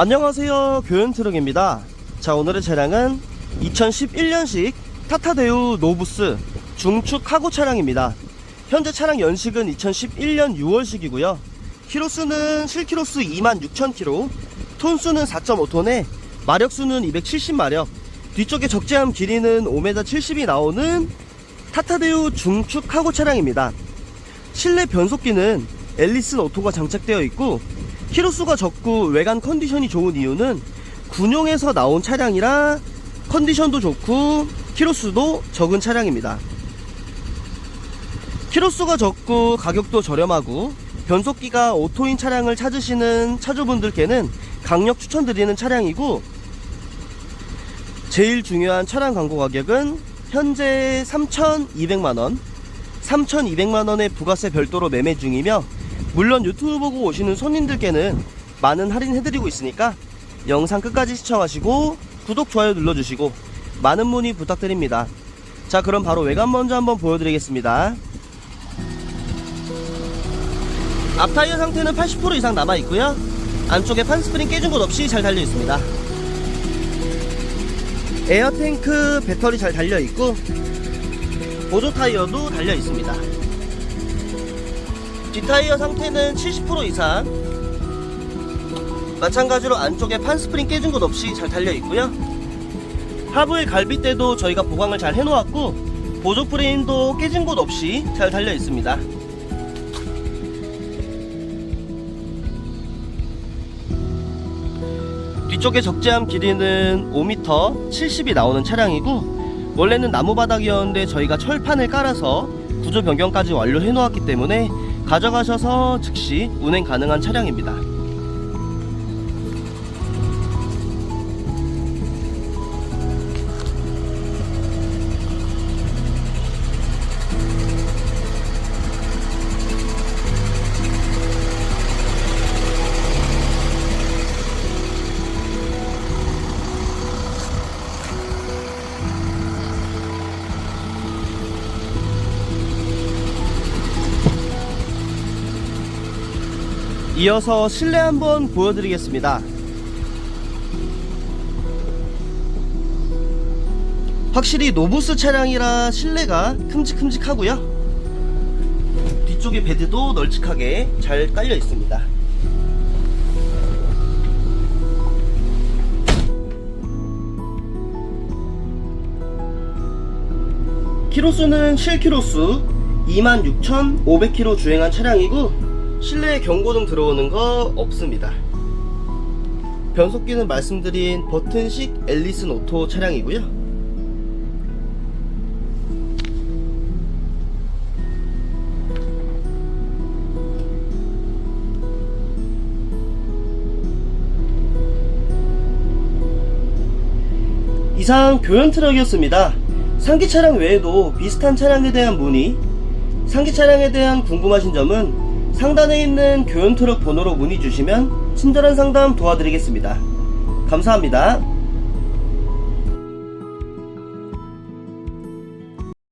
안녕하세요 교연트럭입니다. 자 오늘의 차량은 2011년식 타타데우 노부스 중축 카고 차량입니다. 현재 차량 연식은 2011년 6월식이고요. 키로수는 실키로수 26,000km 톤수는 4.5톤에 마력수는 270마력 뒤쪽에 적재함 길이는 5m 70이 나오는 타타데우 중축 카고 차량입니다. 실내 변속기는 앨리슨 오토가 장착되어 있고 키로수가 적고 외관 컨디션이 좋은 이유는 군용에서 나온 차량이라 컨디션도 좋고 키로수도 적은 차량입니다. 키로수가 적고 가격도 저렴하고 변속기가 오토인 차량을 찾으시는 차주분들께는 강력 추천드리는 차량이고 제일 중요한 차량 광고 가격은 현재 3,200만원 3,200만원의 부가세 별도로 매매 중이며 물론 유튜브 보고 오시는 손님들께는 많은 할인 해드리고 있으니까 영상 끝까지 시청하시고 구독, 좋아요 눌러주시고 많은 문의 부탁드립니다. 자 그럼 바로 외관 먼저 한번 보여드리겠습니다. 앞타이어 상태는 80% 이상 남아있고요 안쪽에 판스프링 깨진 곳 없이 잘 달려있습니다. 에어탱크 배터리 잘 달려있고 보조 타이어도 달려 있습니다. 뒷타이어 상태는 70% 이상. 마찬가지로 안쪽에 판스프링 깨진 곳 없이 잘 달려 있고요. 하부의 갈빗대도 저희가 보강을 잘 해놓았고 보조 프레임도 깨진 곳 없이 잘 달려 있습니다. 뒤쪽에 적재함 길이는 5m 70이 나오는 차량이고 원래는 나무 바닥이었는데 저희가 철판을 깔아서 구조 변경까지 완료해 놓았기 때문에 가져가셔서 즉시 운행 가능한 차량입니다. 이어서 실내 한번 보여드리겠습니다. 확실히 노부스 차량이라 실내가 큼직큼직하고요. 뒤쪽에 베드도 널찍하게 잘 깔려 있습니다. 키로수는 실키로수 26,500km 주행한 차량이고 실내에 경고등 들어오는 거 없습니다. 변속기는 말씀드린 버튼식 앨리슨 오토 차량이고요. 이상 교연 트럭이었습니다. 상기 차량 외에도 비슷한 차량에 대한 문의, 상기 차량에 대한 궁금하신 점은 상단에 있는 교연 트럭 번호로 문의 주시면 친절한 상담 도와드리겠습니다. 감사합니다.